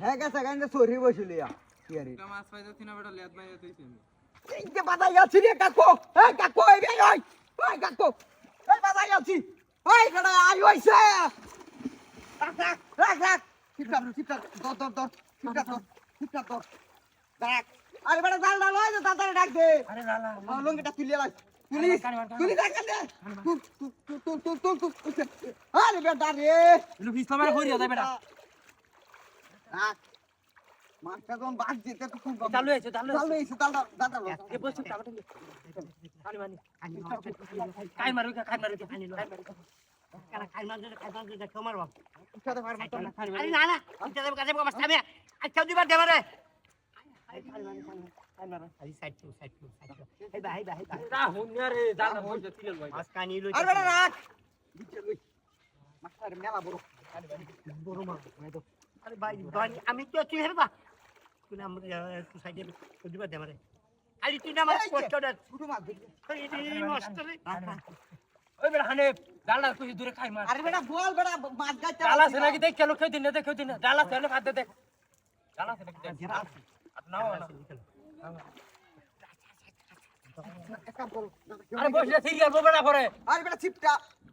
হ্যাঁ গেছে গাইন্দে সরি বসিলি কি আরে মাছ পাইতে না বেটা লেদ মাইয়া তুইছি আমি এই যে বাজাই আছি রে কাকু এই কাকু এই বে ওই ওই কাকু এই বাজাই আছি ওই গড়া আই হইছে। রাখ রাখ রাখ রাখ। ঠিকঠাক ঠিকঠাক দর দর দর ঠিকঠাক দর ঠিকঠাক দর রাখ আরে বেটা জাল ডাল ডাক দে। আরে আমার লঙ্গিটা তুলে লাই তুলি তুলি দে তুল তুল তুল তুল তুল তুল তুল আরে বেটা রে। ইলু ইসলামের কইরা যাই বেটা। মেলা বড়। বড় মাছ আরে ভাই ভাই আমি তো তুই হেবা তুই আমরা তুই সাইডে দেব রে আরে তুই না মাছ কষ্ট দে ছোট মাছ এই নষ্ট রে। ওই বেটা হানে না কই দূরে খাই মার আরে বেটা বল বেটা মাছ গাইতে জাল আছে নাকি দেখ কেন খেয়ে দিন না দেখ খেয়ে দিন আছে না ভাত দে দেখ। জাল আছে নাকি দেখ। আর নাও না এক কাম করো আরে বসে করে আরে দে না খেউ আরে খেউ দিও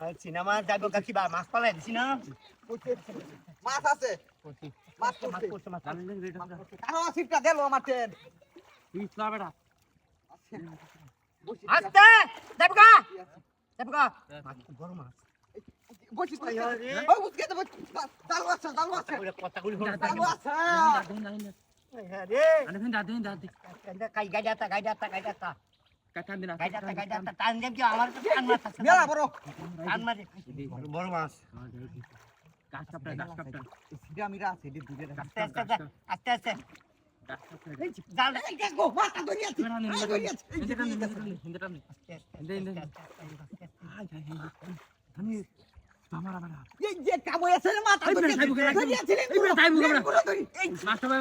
দাও। আরে আরে, আরে। আর সিনেমা যাইব কাকি বা মাছ পালাই দিছি না? মাছ আছে। মাছ মাছ করছে মাছ কারও ছিপটা দিলো আমার ট্রেন তুই ইসলা বেটা আস্তে দেবকা দেবকা মাছ বড় মাছ। বসিস না আরে। উঠকে দে দালু আছে দালু আছে। হল দালু আছে। আরে ফেন দাদি দাদি। কাই গাইডাতা গাইডাতা গাইডাতা বড় মাছ আস্তে আস্তে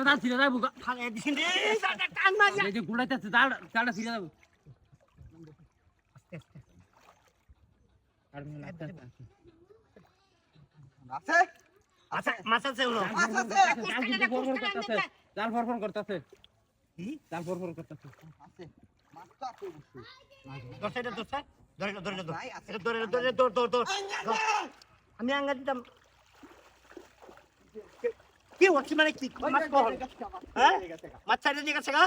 দাঁড় ছিল যাব খালে দিছিন রে টান মার এই যে গুড়াইতেছে দাঁড় দাঁড়া ছিল যাব আর আছে আচ্ছা মাছ আছে হলো মাছ আছে জাল ফরফর করতেছে। জাল ফরফর করতেছে। আমি আঙ্গা দিতাম। কি হচ্ছে মানে কি? মাছ কহল হ্যাঁ? মাছ ছাড়ে দিয়ে গেছে গা?